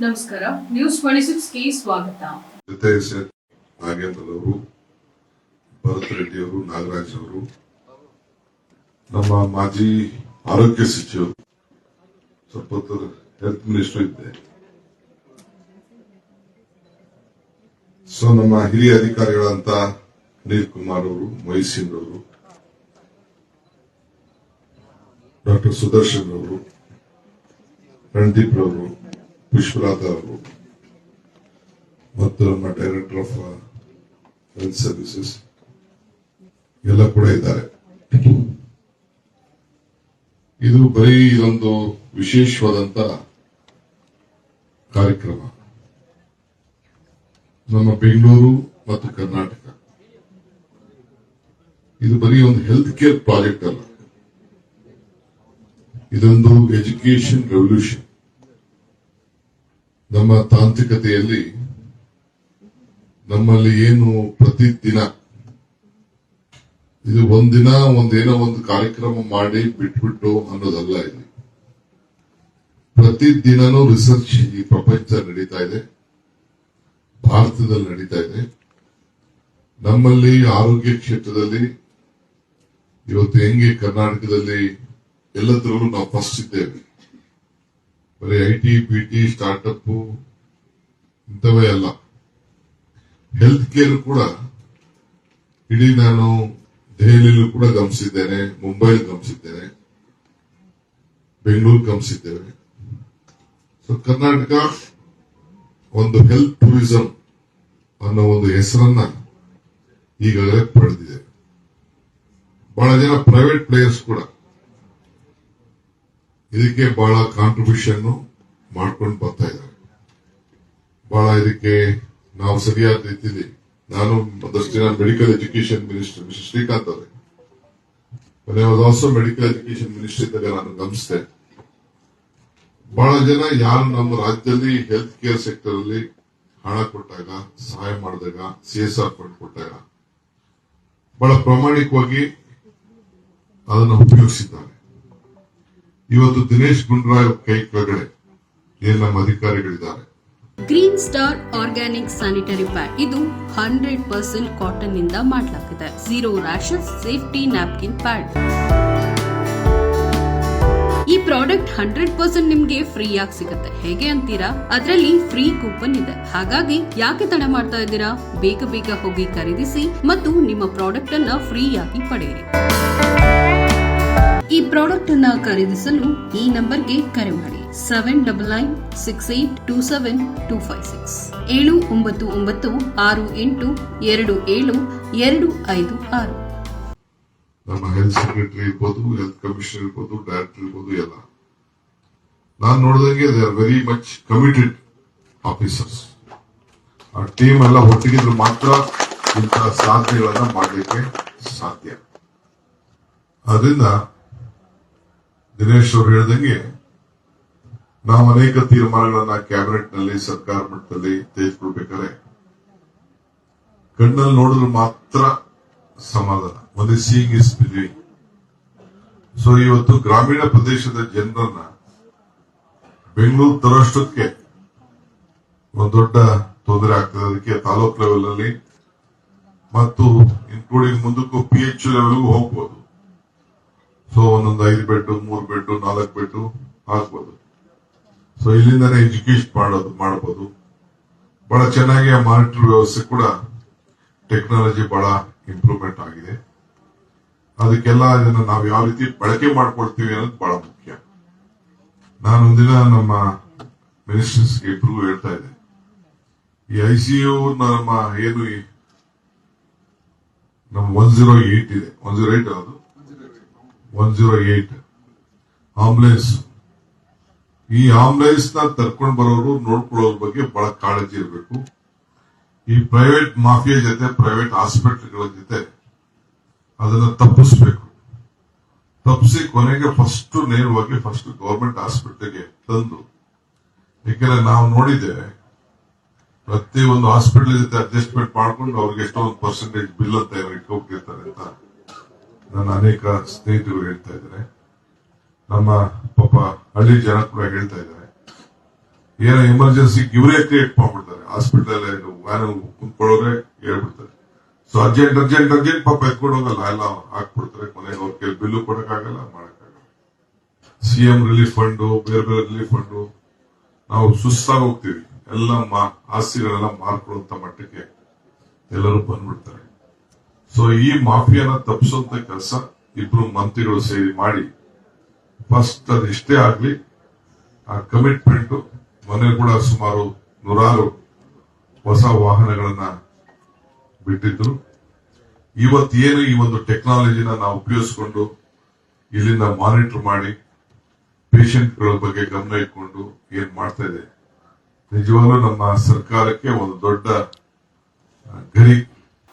ನಮಸ್ಕಾರ news twenty ಸಿಕ್ಸ್ಗೆ ಸ್ವಾಗತ. ಜೊತೆ ಸರ್ ನಾಗೇಂದ್ರ ಅವರು ಭರತ್ ರೆಡ್ಡಿ ಅವರು ನಾಗರಾಜ್ ಅವರು ನಮ್ಮ ಮಾಜಿ ಆರೋಗ್ಯ ಸಚಿವರು, ಸ್ವಲ್ಪ ಹೆಲ್ತ್ ಮಿನಿಸ್ಟರ್ ಇದ್ದೆ. ಸೊ ನಮ್ಮ ಹಿರಿಯ ಅಧಿಕಾರಿಗಳಂತ ಅನಿಲ್ ಕುಮಾರ್ ಅವರು ಮೊಯ್ಸಿನ್ ಅವರು, ಡಾಕ್ಟರ್ ಸುದರ್ಶನ್ ಅವರು, ರಣದೀಪ್ ಅವರು ಪುಷ್ಪಲತಾ ಅವರು, ಮತ್ತು ನಮ್ಮ ಡೈರೆಕ್ಟರ್ ಆಫ್ ಹೆಲ್ತ್ ಸರ್ವಿಸಸ್ ಎಲ್ಲ ಕೂಡ ಇದ್ದಾರೆ. ಇದು ಬರೀ ಇದೊಂದು ವಿಶೇಷವಾದಂತ ಕಾರ್ಯಕ್ರಮ. ನಮ್ಮ ಬೆಂಗಳೂರು ಮತ್ತು ಕರ್ನಾಟಕ. ಇದು ಬರೀ ಒಂದು ಹೆಲ್ತ್ ಕೇರ್ ಪ್ರಾಜೆಕ್ಟ್ ಅಲ್ಲ. ಇದೊಂದು ಎಜುಕೇಶನ್ ರೆವಲ್ಯೂಷನ್ ನಮ್ಮ ತಾಂತ್ರಿಕತೆಯಲ್ಲಿ ನಮ್ಮಲ್ಲಿ ಏನು ಪ್ರತಿದಿನ ಇದು ಒಂದಿನ ಒಂದೇನೋ ಒಂದು ಕಾರ್ಯಕ್ರಮ ಮಾಡಿ ಬಿಟ್ಬಿಟ್ಟು ಅನ್ನೋದಲ್ಲ ಇಲ್ಲಿ ಪ್ರತಿ ದಿನನೂ ರಿಸರ್ಚ್ ಈ ಪ್ರಪಂಚ ನಡೀತಾ ಇದೆ. ಭಾರತದಲ್ಲಿ ನಡೀತಾ ಇದೆ. ನಮ್ಮಲ್ಲಿ ಆರೋಗ್ಯ ಕ್ಷೇತ್ರದಲ್ಲಿ ಇವತ್ತು ಹೆಂಗೆ ಕರ್ನಾಟಕದಲ್ಲಿ ಎಲ್ಲದರಲ್ಲೂ ನಾವು ಫಸ್ಟ್ ಇದ್ದೇವೆ. ಬರೀ I T B T startup ಇಂಥವೇ ಅಲ್ಲ. ಹೆಲ್ತ್ ಕೇರ್ ಕೂಡ ಇಡೀ ನಾನು ದೆಹಲಿಯಲ್ಲೂ ಕೂಡ ಗಮನಿಸಿದ್ದೇನೆ, ಮುಂಬೈಲಿ ಗಮನಿಸಿದ್ದೇನೆ, ಬೆಂಗಳೂರು ಗಮನಿಸಿದ್ದೇವೆ. ಸೊ ಕರ್ನಾಟಕ ಒಂದು ಹೆಲ್ತ್ ಟೂರಿಸಂ ಅನ್ನೋ ಒಂದು ಹೆಸರನ್ನ ಈಗಾಗಲೇ ಪಡೆದಿದೆ. ಬಹಳ ಜನ ಪ್ರೈವೇಟ್ ಪ್ಲೇಯರ್ಸ್ ಕೂಡ ಇದಕ್ಕೆ ಬಹಳ ಕಾಂಟ್ರಿಬ್ಯೂಷನ್ ಮಾಡ್ಕೊಂಡು ಬರ್ತಾ ಇದ್ದಾರೆ. ಬಹಳ ಇದಕ್ಕೆ ನಾವು ಸರಿಯಾದ ರೀತಿಯಲ್ಲಿ, ನಾನು ಒಂದಷ್ಟು ಜನ medical education minister mister Srikanth ಅವರೇ. ಆಲ್ಸೋ ಮೆಡಿಕಲ್ ಎಜುಕೇಶನ್ ಮಿನಿಸ್ಟರ್ ಇದ್ದಾಗ ನಾನು ಗಮನಿಸಿದೆ. ಬಹಳ ಜನ ಯಾರು ನಮ್ಮ ರಾಜ್ಯದಲ್ಲಿ ಹೆಲ್ತ್ ಕೇರ್ ಸೆಕ್ಟರ್ ಅಲ್ಲಿ ಹಣ ಕೊಟ್ಟಾಗ, ಸಹಾಯ ಮಾಡಿದಾಗ ಸಿ ಎಸ್ ಆರ್ ಫಂಡ್ ಕೊಟ್ಟಾಗ, ಬಹಳ ಪ್ರಾಮಾಣಿಕವಾಗಿ ಅದನ್ನು ಉಪಯೋಗಿಸಿದ್ದಾರೆ. ಇವತ್ತು ದಿನೇಶ್ ಗುಂಡ್ರಾಯ್ ಕೈ ಕೆಳಗಡೆ ಏನ್ ನಮ್ಮ ಅಧಿಕಾರಿಗಳಿದ್ದಾರೆ? Green star organic sanitary pad. ಇದು ಹಂಡ್ರೆಡ್ ಪರ್ಸೆಂಟ್ ಕಾಟನ್ನಿಂದ ಮಾಡಲಾಗಿದೆ zero rashes safety napkin pad ಈ ಪ್ರಾಡಕ್ಟ್ ಹಂಡ್ರೆಡ್ ಪರ್ಸೆಂಟ್ ನಿಮ್ಗೆ ಫ್ರೀ ಆಗಿ ಸಿಗುತ್ತೆ. ಹೇಗೆ ಅಂತೀರಾ? ಅದರಲ್ಲಿ ಫ್ರೀ ಕೂಪನ್ ಇದೆ. ಹಾಗಾಗಿ ಯಾಕೆ ತಡ ಮಾಡ್ತಾ ಇದ್ದೀರಾ? ಬೇಗ ಬೇಗ ಹೋಗಿ ಖರೀದಿಸಿ ಮತ್ತು ನಿಮ್ಮ ಪ್ರಾಡಕ್ಟ್ ಅನ್ನ ಫ್ರೀ ಆಗಿ ಪಡೆಯಿರಿ. ಈ ಪ್ರಾಡಕ್ಟ್ ಅನ್ನ ಖರೀದಿಸಲು ಈ ನಂಬರ್ಗೆ ಕರೆ ಮಾಡಿ. Seven double nine six eight two seven two five six ಏಳು ಒಂಬತ್ತು ಒಂಬತ್ತು ಆರು ಎಂಟು ಎರಡು ಏಳು ಎರಡು ಐದು ಆರು. ನಮ್ಮ ಹೆಲ್ತ್ ಸೆಕ್ರೆಟರಿ ಇರ್ಬೋದು ಹೆಲ್ತ್ ಕಮಿಷನರ್ ಇರ್ಬೋದು ಡೈರೆಕ್ಟರ್ ಇರ್ಬೋದು, ಎಲ್ಲ. ನಾನು ನೋಡಿದಂಗೆ they are very much committed officers ಆ ಟೀಮ್ ಎಲ್ಲ ಒಟ್ಟಿಗಿದ್ರೆ ಮಾತ್ರ ಇಂತಹ ಸಾಧನೆಗಳನ್ನ ಮಾಡಲಿಕ್ಕೆ ಸಾಧ್ಯ. ಅದರಿಂದ ದಿನೇಶ್ ಅವರು ಹೇಳ್ದಂಗೆ, ನಾವು ಅನೇಕ ತೀರ್ಮಾನಗಳನ್ನ ಕ್ಯಾಬಿನೆಟ್ನಲ್ಲಿ ಸರ್ಕಾರ ಮಟ್ಟದಲ್ಲಿ ತೆಗೆದುಕೊಳ್ಬೇಕಾದ್ರೆ, ಕಣ್ಣಲ್ಲಿ ನೋಡಿದ್ರೆ ಮಾತ್ರ ಸಮಾಧಾನ. ಒಂದು ಸೀಂಗ್ ಇಸ್ ಬಿಲೀವಿಂಗ್ ಸೊ ಇವತ್ತು ಗ್ರಾಮೀಣ ಪ್ರದೇಶದ ಜನರನ್ನ, ಬೆಂಗಳೂರು ತರೋಷ್ಟಕ್ಕೆ ಒಂದು ದೊಡ್ಡ ತೊಂದರೆ ಆಗ್ತದೆ. ಅದಕ್ಕೆ ತಾಲೂಕ್ ಲೆವೆಲ್ ಅಲ್ಲಿ, ಮತ್ತು ಇನ್ಕ್ಲೂಡಿಂಗ್ ಮುಂದಕ್ಕೂ ಪಿ ಎಚ್ ಲೆವೆಲ್ಗೂ ಹೋಗ್ಬೋದು. ಸೊ ಒಂದೊಂದು ಐದು ಬೆಡ್ ಮೂರು ಬೆಡ್ ನಾಲ್ಕು ಬೆಡ್ ಹಾಕ್ಬೋದು ಸೊ ಇಲ್ಲಿಂದಾನೆ ಎಜುಕೇಶನ್ ಮಾಡೋದು ಮಾಡಬಹುದು ಬಹಳ ಚೆನ್ನಾಗಿ ಆ ಮಾನಿಟರ್ ವ್ಯವಸ್ಥೆ ಕೂಡ ಟೆಕ್ನಾಲಜಿ ಬಹಳ ಇಂಪ್ರೂವ್ಮೆಂಟ್ ಆಗಿದೆ. ಅದಕ್ಕೆಲ್ಲ ಇದನ್ನ ನಾವು ಯಾವ ರೀತಿ ಬಳಕೆ ಮಾಡ್ಕೊಳ್ತೀವಿ ಅನ್ನೋದು ಬಹಳ ಮುಖ್ಯ. ನಾನು ಒಂದಿನ ನಮ್ಮ ಮಿನಿಸ್ಟರ್ಸ್ಗೆ ಇಬ್ರಿಗೂ ಹೇಳ್ತಾ ಇದ್ದೆ. ಈ ಐಸಿಯು ನಮ್ಮ ಏನು ನಮ್ಮ ಒನ್ ಜೀರೋ ಏಟ್ ಇದೆ. ಒನ್ ಜೀರೋ ಏಟ್ ಅದು ಒನ್ ಜೀರೋ ಏಟ್. ಆಂಬುಲೆನ್ಸ್ ಈ ಆಂಬುಲೆನ್ಸ್ನ ತರ್ಕೊಂಡು ಬರೋರು ನೋಡ್ಕೊಳ್ಳೋದ್ರ ಬಗ್ಗೆ ಬಹಳ ಕಾಳಜಿ ಇರಬೇಕು. ಈ ಪ್ರೈವೇಟ್ ಮಾಫಿಯಾ ಜೊತೆ ಪ್ರೈವೇಟ್ ಹಾಸ್ಪಿಟಲ್ಗಳ ಜೊತೆ ಅದನ್ನ ತಪ್ಪಿಸ್ಬೇಕು. ತಪ್ಪಿಸಿ ಕೊನೆಗೆ ಫಸ್ಟ್ ನೇರವಾಗಿ ಫಸ್ಟ್ ಗವರ್ಮೆಂಟ್ ಹಾಸ್ಪಿಟಲ್ಗೆ ತಂದು. ಯಾಕೆಂದ್ರೆ ನಾವು ನೋಡಿದ್ದೇವೆ ಪ್ರತಿ ಒಂದು ಹಾಸ್ಪಿಟಲ್ ಜೊತೆ ಅಡ್ಜಸ್ಟ್ಮೆಂಟ್ ಮಾಡ್ಕೊಂಡು ಅವ್ರಿಗೆ ಎಷ್ಟೊಂದು ಪರ್ಸೆಂಟೇಜ್ ಬಿಲ್ ಅಂತ ಏನೋ ಇಟ್ಕೊಬಿಟ್ಟಿರ್ತಾರೆ ಅಂತ. ನನ್ನ ಅನೇಕ ಸ್ನೇಹಿತರು ಹೇಳ್ತಾ ಇದ್ದಾರೆ. ನಮ್ಮ ಪಾಪ ಹಳ್ಳಿ ಜನ ಕೂಡ ಹೇಳ್ತಾ ಇದ್ದಾರೆ. ಏನೋ ಎಮರ್ಜೆನ್ಸಿ ಇವರೇ ಕ್ರಿಯೇಟ್ ಮಾಡ್ಬಿಡ್ತಾರೆ. ಹಾಸ್ಪಿಟಲ್ ವ್ಯಾನ್ ಕುಂತ್ಕೊಳ್ಳೋರೆ ಹೇಳ್ಬಿಡ್ತಾರೆ. ಸೊ ಅರ್ಜೆಂಟ್ ಅರ್ಜೆಂಟ್ ಅರ್ಜೆಂಟ್ ಪಾಪ ಎತ್ಕೊಂಡು ಹೋಗಲ್ಲ ಎಲ್ಲ ಹಾಕ್ಬಿಡ್ತಾರೆ ಕೊನೆಗೆ ಅವ್ರ ಕೈ ಬಿಲ್ಲು ಕೊಡಕ್ಕಾಗಲ್ಲ, ಮಾಡಕ್ಕಾಗಲ್ಲ. ಸಿಎಂ ರಿಲೀಫ್ ಫಂಡು ಬೇರೆ ಬೇರೆ ರಿಲೀಫ್ ಫಂಡು ನಾವು ಸುಸ್ತಾಗಿ ಹೋಗ್ತೀವಿ. ಎಲ್ಲ ಆಸ್ತಿಗಳೆಲ್ಲ ಮಾರ್ಕೊಳ್ಳುವಂತ ಮಟ್ಟಕ್ಕೆ ಎಲ್ಲರೂ ಬಂದ್ಬಿಡ್ತಾರೆ. ಸೊ ಈ ಮಾಫಿಯಾನ ತಪ್ಪಿಸುವಂತ ಕೆಲಸ ಇಬ್ರು ಮಂತ್ರಿಗಳು ಸೇರಿ ಮಾಡಿ ಫಸ್ಟ್ ಅದು ಎಷ್ಟೇ ಆಗ್ಲಿ, ಆ ಕಮಿಟ್ಮೆಂಟ್ ಮೊನ್ನೆ ಕೂಡ ಸುಮಾರು ನೂರಾರು ಹೊಸ ವಾಹನಗಳನ್ನ ಬಿಟ್ಟಿದ್ರು. ಇವತ್ತೇನು ಈ ಒಂದು ಟೆಕ್ನಾಲಜಿನ ನಾವು ಉಪಯೋಗಿಸ್ಕೊಂಡು ಇಲ್ಲಿಂದ ಮಾನಿಟರ್ ಮಾಡಿ ಪೇಷಂಟ್ಗಳ ಬಗ್ಗೆ ಗಮನ ಇಟ್ಕೊಂಡು ಏನ್ ಮಾಡ್ತಾ ಇದೆ. ನಿಜವಾಗ್ಲೂ ನಮ್ಮ ಸರ್ಕಾರಕ್ಕೆ ಒಂದು ದೊಡ್ಡ ಗರಿ